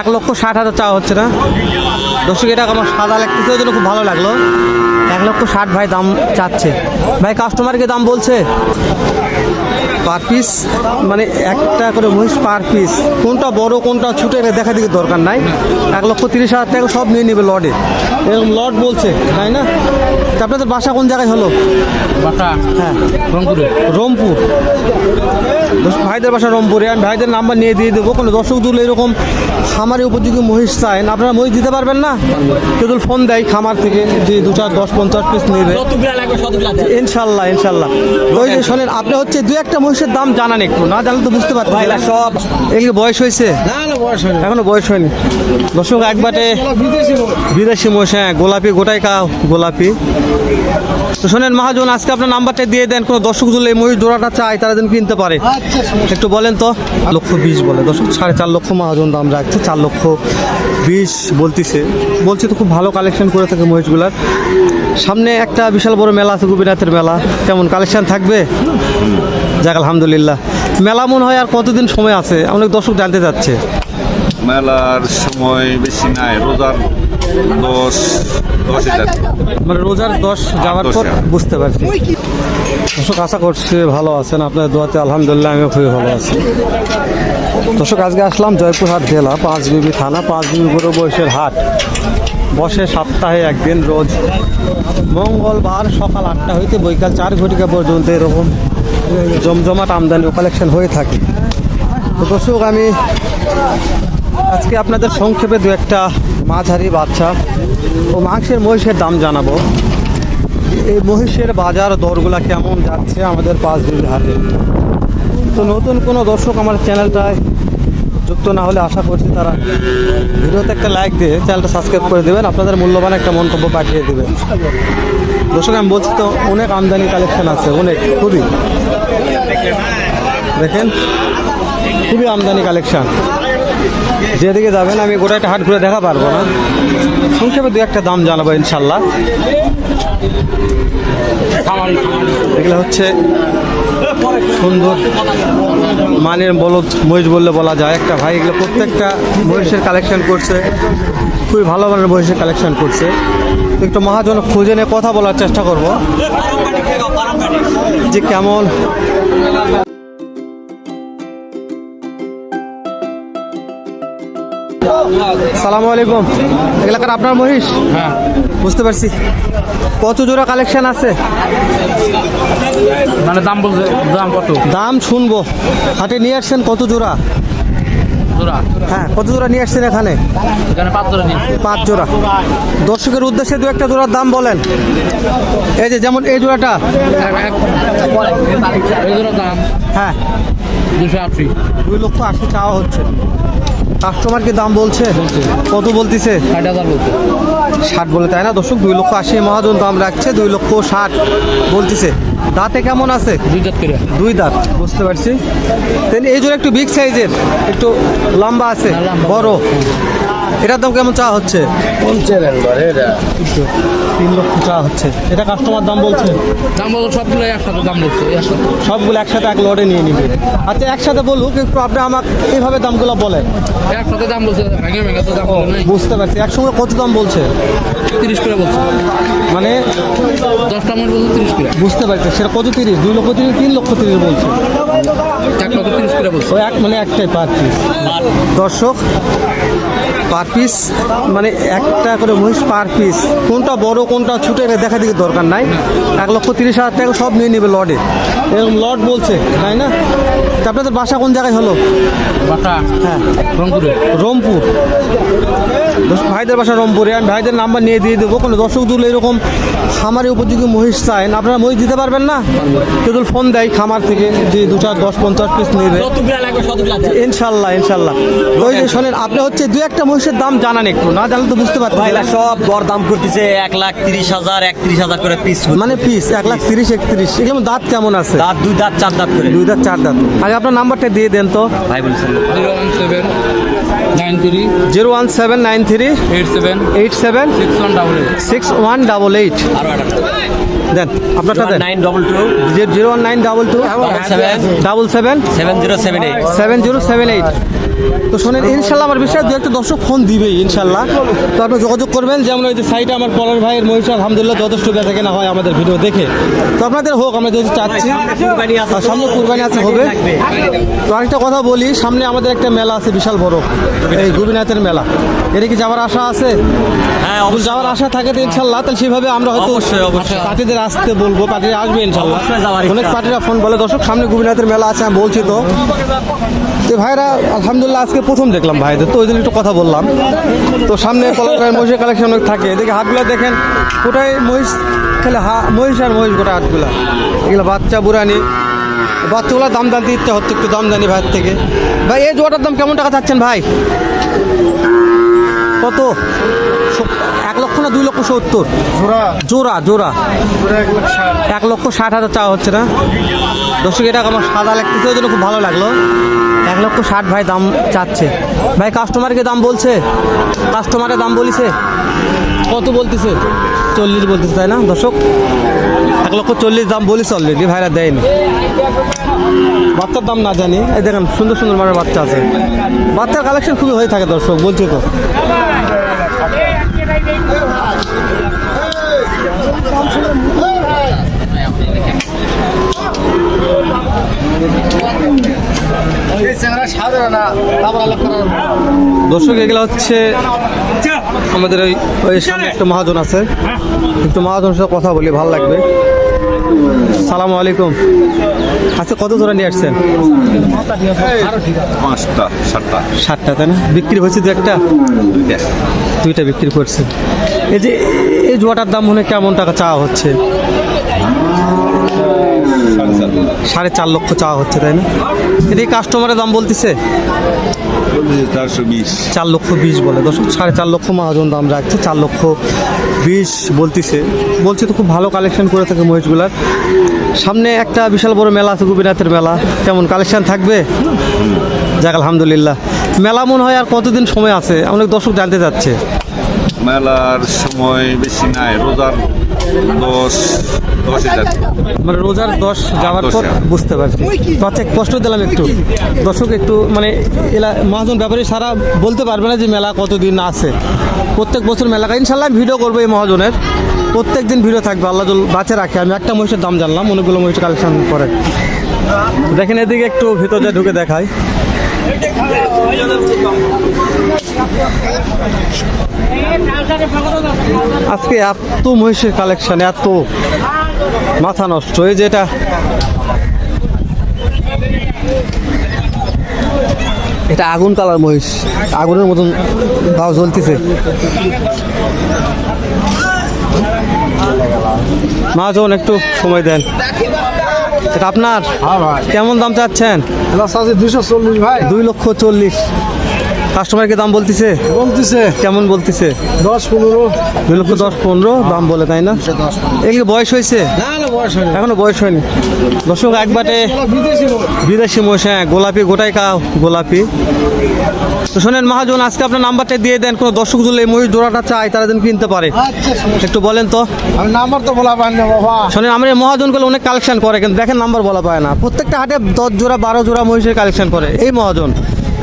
এক লক্ষ ষাট হাজার চাওয়া হচ্ছে না। দর্শক, এটা আমার সাদা লাগতেছে, ওই জন্য খুব ভালো লাগল। এক লক্ষ ষাট ভাই দাম চাচ্ছে। ভাই কাস্টমারকে দাম বলছে? পার পিস মানে একটা করে মহিষ পার পিস। কোনটা বড় কোনটা ছোটো এটা দেখা দিকে দরকার নাই। এক লক্ষ তিরিশ হাজার টাকা সব নিয়ে নেবে লডে এরকম লড বলছে তাই না? আপনাদের বাসা কোন জায়গায় হলো? বাটা হ্যাঁ। রংপুরে। রংপুর। ভাইদের বাসা রংপুরে। আমি ভাইদের নাম্বার নিয়ে দিয়ে দেবো। কোনো দর্শক দুল এরকম খামারে উপযোগী মহিষ চান আপনারা মহিষ দিতে পারবেন না? কেউ ফোন দেয় খামার থেকে যে দু চার দশ পঞ্চাশ পিস নেবে। ইনশাল্লাহ ইনশাল্লাহ। ওই যে শোনেন আপনি হচ্ছে দু একটা মহিষের দাম জানান একটু না জানলে তো বুঝতে পারতেন। না। সব এগুলো বয়স হয়েছে? না না বয়স হয়নি। এখনও বয়স হয়নি। দর্শক একবারে বিদেশি মহিষ হ্যাঁ গোলাপি গোটাই কা গোলাপি। তো শোনেন মহাজন আজকে আপনার নাম্বারটা দিয়ে দেন কোনো দর্শক যদি এই মহিষ জোড়াটা চায় তারা যেন কিনতে পারে। আচ্ছা একটু বলেন তো লক্ষ বিশ বলে। দর্শক সাড়ে চার লক্ষ মহাজন দাম রাখছে চার লক্ষ বিশ বলতিছে। বলছে তো খুব ভালো কালেকশন করে থাকে মহিষগুলার। সামনে একটা বিশাল বড় মেলা আছে গোপীনাথের মেলা। কেমন কালেকশন থাকবে? যাক আলহামদুলিল্লাহ। মেলা মনে হয় আর কতদিন সময় আছে? অনেক দর্শক জানতে চাচ্ছে। মেলার সময় বেশি নাই রোজার দশ দশ মানে রোজার দশ যাওয়ার পর বুঝতে পারছি। দর্শক আশা করছি ভালো আছেন। আপনার দোয়াতে আলহামদুলিল্লাহ আমিও খুবই ভালো আছি। দর্শক আজকে আসলাম জয়পুরহাট জেলা পাঁচ বিবি থানা পাঁচ বিবি গরু বয়সের হাট। বসে সপ্তাহে একদিন রোজ। মঙ্গলবার সকাল আটটা হইতে বৈকাল চার ঘটিকা পর্যন্ত এরকম জমজমাট আমদানি কালেকশন হয়ে থাকে। দর্শক, আমি আজকে আপনাদের সংক্ষেপে দু একটা মাঝারি বাচ্চা ও মাংসের মহিষের দাম জানাব। এই মহিষের বাজার দরগুলা কেমন যাচ্ছে আমাদের পাঁচ দিন হাটে। তো নতুন কোনো দর্শক আমার চ্যানেলটায় যুক্ত না হলে আশা করছি তারা ভিডিওতে একটা লাইক দিয়ে চ্যানেলটা সাবস্ক্রাইব করে দেবেন, আপনাদের মূল্যবান একটা মন্তব্য পাঠিয়ে দেবেন। দর্শক, আমি বলছি তো, অনেক আমদানি কালেকশন আছে, অনেক, খুবই। দেখেন, খুবই আমদানি কালেকশন যেদিকে যাবেন, আমি গোটা একটা হাট ঘুরে দেখা পারব না। সংক্ষেপে দু একটা দাম জানাব ইনশাল্লাহ। এগুলো হচ্ছে সুন্দর মানের বলদ মহিষ বললে বলা যায়। একটা ভাই এগুলো প্রত্যেকটা মহিষের কালেকশন করছে। খুবই ভালো মানের মহিষের কালেকশন করছে। একটু মহাজন খুঁজে নিয়ে কথা বলার চেষ্টা করব। যে কেমন। সালামু আলাইকুম। এলাকার আপনার মহিষ? হ্যাঁ। বুঝতে পারছি। কত জোড়া কালেকশন আছে? মানে দাম বলছে দাম কত? দাম শুনব। হাটে নিয়ে আসছেন কত জোড়া? জোড়া? হ্যাঁ কত জোড়া নিয়ে আসছেন এখানে? এখানে পাঁচ জোড়া পাঁচ জোড়া। দর্শকের উদ্দেশ্যে দু একটা জোড়ার দাম বলেন। এই যে যেমন এই জোড়াটা। এই জোড়ার দাম হ্যাঁ। দুশো আশি। দুই লক্ষ আশি চাওয়া হচ্ছে। কাস্টমার কি দাম বলছে? কত বলতিছে? ষাট হাজার বলছে। ষাট বলে তাই না? দর্শক দুই লক্ষ আশি মহাজন দাম রাখছে দুই লক্ষ ষাট বলতিছে। দাঁতে কেমন আছে? দুই দাঁত করে। দুই দাঁত। বুঝতে পারছি। তেন এই জন্য একটু বিগ সাইজের একটু লম্বা আছে বড়। এটার দাম কেমন চা হচ্ছে? তিন লক্ষ চা হচ্ছে। এটা কাস্টমার দাম বলছে? দাম বলছে সবগুলো একসাথে দাম বলছে সবগুলো একসাথে এক লটে নিয়ে নিবে। আচ্ছা একসাথে বলুক একটু আপনি আমাকে এইভাবে দামগুলো বলেন। একসাথে দাম বলছে ভেঙে ভেঙে তো দাম ও বলে নাই। বুঝতে পারছি। একসঙ্গে কত দাম বলছে? তিরিশ করে বলছে। মানে দশটা মিনিট বলছে তিরিশ করে। বুঝতে পারছি। সেটা কত তিরিশ? দুই লক্ষ তিরিশ তিন লক্ষ তিরিশ বলছে। এক লক্ষ তিরিশ করে বলছে। এক মানে একটাই পার পিস দর্শক পার পিস মানে একটা করে মহিষ পার পিস। কোনটা বড়, কোনটা ছোটো, এটা দেখা দিকে দরকার নাই। এক লক্ষ তিরিশ হাজার টাকা সব নিয়ে নেবে লডে এরকম লট বলছে, তাই না? তা আপনাদের বাসা কোন জায়গায় হলো? বাটা হ্যাঁ। রংপুরে। রংপুর। ভাইদের বাসা রংপুরে আমি ভাইদের নাম্বার নিয়ে দিয়ে দেবো। কোনো দর্শক দুল এরকম খামারে উপযোগী মহিষ চান আপনারা মহিষ দিতে পারবেন না? কেউ ফোন দেয় খামার থেকে যে দু চার দশ পঞ্চাশ পিস নেবে। ইনশাল্লাহ ইনশাল্লাহ। ওই যে শোনেন আপনি হচ্ছে দু একটা মহিষের দাম জানান একটু না জানলে তো বুঝতে ভাইলা সব দর দাম করতেছে এক লাখ তিরিশ হাজার একত্রিশ হাজার করে পিস মানে পিস এক লাখ তিরিশ একত্রিশ। এগুলো দাঁত কেমন আছে? দাঁত দুই দাঁত চার দাঁত করে। দুই দাঁত চার দাঁত। আগে আপনার নাম্বারটা দিয়ে দেন তো। ভাই বলছেন zero one seven nine three. Zero one seven nine three eight seven eight seven six one double eight. Six one double eight. দেন আপনারটা দেন nine double two zero one nine double two seven double seven seven zero seven eight seven zero seven eight তো শোনেন ইনশাল্লাহ আমার বিষয়ে দু একটা দর্শক phone দিবেই ইনশাল্লাহ। তো আপনি যোগাযোগ করবেন যেমন ওই যে সাইডে আমার পলার ভাইয়ের মহিষ আলহামদুলিল্লাহ যথেষ্ট বেচা কেনা হয় আমাদের ভিডিও দেখে। তো আপনাদের হোক আমরা যেহেতু চাচ্ছি কুরবানি আছে। সামনে কুরবানি আছে হবে। তো আরেকটা কথা বলি সামনে আমাদের একটা মেলা আছে বিশাল বড়। এই গোপীনাথের মেলা। এটা কি যাওয়ার আশা আছে? হ্যাঁ যাওয়ার আশা থাকে তো ইনশাল্লাহ তাহলে সেভাবে আমরা হয়তো অবশ্যই, অবশ্যই। আসতে বলব পার্টিরা আসবে ইনশাল্লাহ। অনেক। পার্টিরা ফোন বলে দর্শক সামনে গোপীনাথের মেলা আছে আমি বলছি তো। তো ভাইরা আলহামদুলিল্লাহ আজকে প্রথম দেখলাম ভাইদের তো ওই জন্য একটু কথা বললাম। তো সামনে কলকাতার মহিষের কালেকশন অনেক থাকে। এদিকে হাটগুলো দেখেন কোটায় মহিষ? খেলে হা মহিষ আর মহিষ গোটা হাটগুলা। এগুলো বাচ্চা বুড়ানি। বাচ্চাগুলোর দাম জানতে ইচ্ছা হচ্ছে একটু দাম জানি ভাইয়ের থেকে। ভাই এই জোয়াটার দাম কেমন টাকা চাচ্ছেন ভাই? কত? এক না দুই লক্ষ সত্তর? জোড়া? জোড়া এক লক্ষ ষাট। হাজার চাওয়া হচ্ছে না? দর্শক এটা আমার সাদা লাগতেছে ওই জন্য খুব ভালো লাগল। এক লক্ষ ষাট ভাই দাম চাচ্ছে। ভাই কাস্টমারকে দাম বলছে? কাস্টমারের দাম বলিছে? কত বলতেছে? চল্লিশ বলতেছে তাই না দর্শক? এক লক্ষ চল্লিশ দাম বলিস অলরেডি ভাইরা দেয়নি। বাচ্চার দাম না জানি। এই দেখেন সুন্দর সুন্দর মানের বাচ্চা আছে। বাচ্চার কালেকশন খুবই হয়ে থাকে দর্শক বলছি তো। দর্শক, এগুলো হচ্ছে আমাদের ওই সামনে একটা মহাজন আছে। একটু মহাজনের সাথে কথা বলি, ভালো লাগবে। সালামু আলাইকুম। আচ্ছা কত জোড়া নিয়ে আসছেন? পাঁচটা সাতটা। ষাটটা তাই না? বিক্রি হয়েছে দু একটা? দুইটা। বিক্রি করছে। এই যে এই জোয়াটার দাম মনে কেমন টাকা চাওয়া হচ্ছে? সাড়ে চার লক্ষ। চাওয়া হচ্ছে তাই না? এটি কাস্টমারের দাম বলতেছে? চার লক্ষ বিশ বলে। দর্শক সাড়ে চার লক্ষ মহাজন দাম রাখছে চার লক্ষ বিশ বলতেছে। বলছে তো খুব ভালো কালেকশন করে থাকে মহিষগুলার সামনে একটা বিশাল বড় মেলা আছে গোপীনাথের মেলা। কেমন কালেকশন থাকবে? যাক আলহামদুলিল্লাহ। মেলা মনে হয় আর কতদিন সময় আছে? অনেক দর্শক জানতে চাচ্ছে। মেলার সময় বেশি নাই রোজার দশ দশ মানে রোজার দশ যাওয়ার পর বুঝতে পারছি। তো আচ্ছা কষ্ট দিলাম একটু। দর্শক একটু মানে এলা মহাজন ব্যাপারে সারা বলতে পারবে না যে মেলা কতদিন আছে। প্রত্যেক বছর মেলা ইনশাল্লাহ ভিডিও করব এই মহাজনের। প্রত্যেক দিন ভিডিও থাকবে আল্লাহ জল বাঁচে রাখে। আমি একটা মহিষের দাম জানলাম অনেকগুলো মহিষ কালেকশন করে দেখেন এদিকে একটু ভিতরে ঢুকে দেখাই। আজকে এত মহিষের কালেকশন এত মাথা নষ্ট। এই যে এটা। আগুন কালার মহিষ। আগুনের মতন দাও জ্বলতেছে। মাজন একটু সময় দেন। এটা আপনার? কেমন দাম চাচ্ছেন? দুশো চল্লিশ ভাই। দুই লক্ষ চল্লিশ। কাস্টমারকে দাম বলতেছে? বলতেছে। কেমন বলতেছে? দশ পনেরো। দুই লক্ষ দশ পনেরো দাম বলে তাই না? এগুলো বয়স হয়েছে? না না বয়স হয়নি। এখনও বয়স হয়নি। দর্শক একবারে বিদেশি মহিষ হ্যাঁ গোলাপি গোটাই কা গোলাপি। তো শোনেন মহাজন আজকে আপনার নাম্বারটা দিয়ে দেন কোনো দর্শক যদি এই মহিষ জোড়াটা চায় তারা যেন কিনতে পারে। আচ্ছা একটু বলেন তো। আমি নাম্বার তো বলা পাই না বাবা। শোনেন আমরা মহাজনগুলো অনেক কালেকশন করে কিন্তু দেখেন নাম্বার বলা পায় না। প্রত্যেকটা হাটে দশ জোড়া বারো জোড়া মহিষের কালেকশন করে। এই মহাজন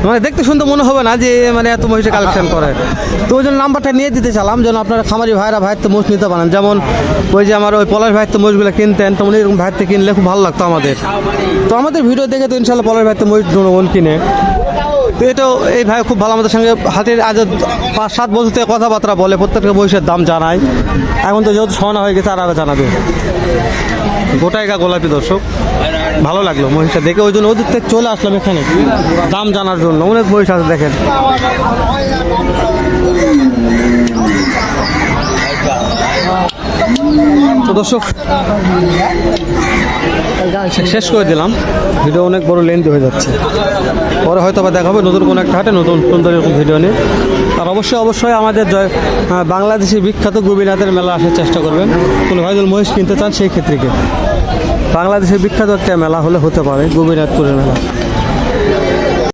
মানে দেখতে শুনতে মনে হবে না যে মানে এত মহিষের কালেকশন করে। তো ওই জন্য নাম্বারটা নিয়ে দিতে চালাম যেন আপনারা খামারি ভাইরা ভাইয়ের তো মোষ নিতে পারেন। যেমন ওই যে আমার ওই পলাশ ভাইয়ের তো মোষগুলো কিনতেন, তেমন এরকম ভাইয়ের কিনলে খুব ভালো লাগতো আমাদের। তো আমাদের ভিডিও দেখে তো ইনশাল্লাহ পলাশ ভাইয়ের তো মহিষ জনগণ কিনে। তো এটাও এই ভাই খুব ভালো আমাদের সঙ্গে হাতের আজ পাঁচ, সাত বছর থেকে কথাবার্তা বলে, প্রত্যেকটা মহিষের দাম জানায়। এখন তো যেহেতু সহনা হয়ে গেছে, আর আগে জানাবে। গোটাই গা গোলাপি দর্শক। ভালো লাগল মহিষটা দেখে ওই জন্য ওদের থেকে চলে আসলাম এখানে। দাম জানার জন্য অনেক মহিষ আছে দেখেন। দর্শক শেষ করে দিলাম। ভিডিও অনেক বড় লেন্থ হয়ে যাচ্ছে। পরে হয়তো বা দেখা হবে নতুন কোনো একটা হাটে নতুন সুন্দর এরকম ভিডিও নিয়ে। আর অবশ্যই অবশ্যই আমাদের জয় আহ, বাংলাদেশি বিখ্যাত গোপীনাথের মেলা আসার চেষ্টা করবেন। কোনো ভাই মহিষ কিনতে চান সেই ক্ষেত্রে বাংলাদেশের বিখ্যাত একটা মেলা হলে হতে পারে গোবিনাথপুরের মেলা।